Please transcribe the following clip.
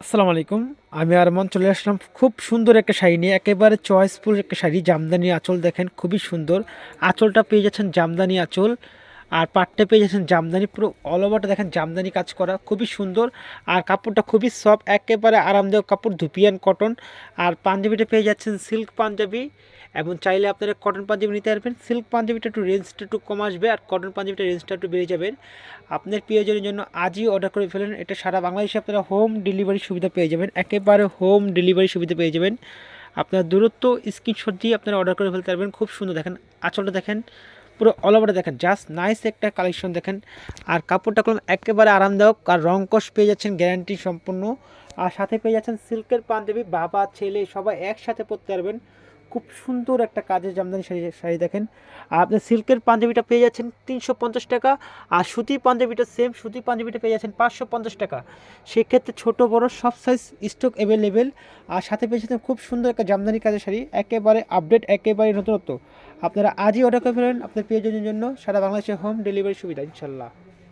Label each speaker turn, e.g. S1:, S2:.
S1: আসসালামু আলাইকুম। আমি আরমান চলে আসলাম। খুব সুন্দর একটা শাড়ি নিয়ে, একেবারে চয়েসফুল একটা শাড়ি। জামদানি আঁচল দেখেন, খুবই সুন্দর। আঁচলটা পেয়ে যাচ্ছেন জামদানি আঁচল। আর পাটটা পেয়ে যাচ্ছেন জামদানি, পুরো অল ওভারটা দেখেন জামদানি কাজ করা, খুবই সুন্দর। আর কাপড়টা খুবই সফট একেবারে আরামদায়ক কাপড়, ধুপিয়ান কটন আর পাঞ্জাবিটা পেয়ে যাচ্ছেন সিল্ক পাঞ্জাবি। এবং চাইলে আপনারা কটন পাঞ্জাবি নিতে পারবেন। সিল্ক পাঞ্জাবিটা একটু রেঞ্জটা একটু কম আসবে আর কটন পাঞ্জাবিটা রেঞ্জটা একটু বেড়ে যাবে। আপনার প্রিয়জনের জন্য আজই অর্ডার করে ফেলেন। এটা সারা বাংলাদেশে আপনারা হোম ডেলিভারি সুবিধা পেয়ে যাবেন। একেবারে হোম ডেলিভারি সুবিধা পেয়ে যাবেন। আপনার দূরত্ব স্ক্রিনশট দিয়ে আপনারা অর্ডার করে ফেলতে পারবেন। খুব সুন্দর দেখেন, আঁচলটা দেখেন। পুরো অল ওভারটা দেখেন। জাস্ট নাইস একটা কালেকশন দেখেন। আর কাপড়টা করলাম একেবারে আরামদায়ক। আর রংকশ পেয়ে যাচ্ছেন গ্যারান্টি সম্পূর্ণ। আর সাথে পেয়ে যাচ্ছেন সিল্কের পাঞ্জাবি, বাবা, ছেলে, সবাই একসাথে পরতে পারবেন। খুব সুন্দর একটা কাজের জামদানি শাড়ি শাড়ি দেখেন। আর আপনি সিল্কের পাঞ্জাবিটা পেয়ে যাচ্ছেন তিনশো পঞ্চাশ টাকা। আর সুতি পাঞ্জাবিটা সেম সুতি পাঞ্জাবিটা পেয়ে যাচ্ছেন পাঁচশো পঞ্চাশ টাকা। সেক্ষেত্রে ছোটো, বড়, সব সাইজ স্টক অ্যাভেলেবেল আর সাথে পেয়ে যাচ্ছেন খুব সুন্দর একটা জামদানি কাজের শাড়ি, একেবারে আপডেট একেবারে নতুনত্ব। আপনারা আজই অর্ডার করে ফেলেন আপনার প্রিয়জনের জন্য সারা বাংলাদেশে হোম ডেলিভারি সুবিধা ইনশাল্লাহ।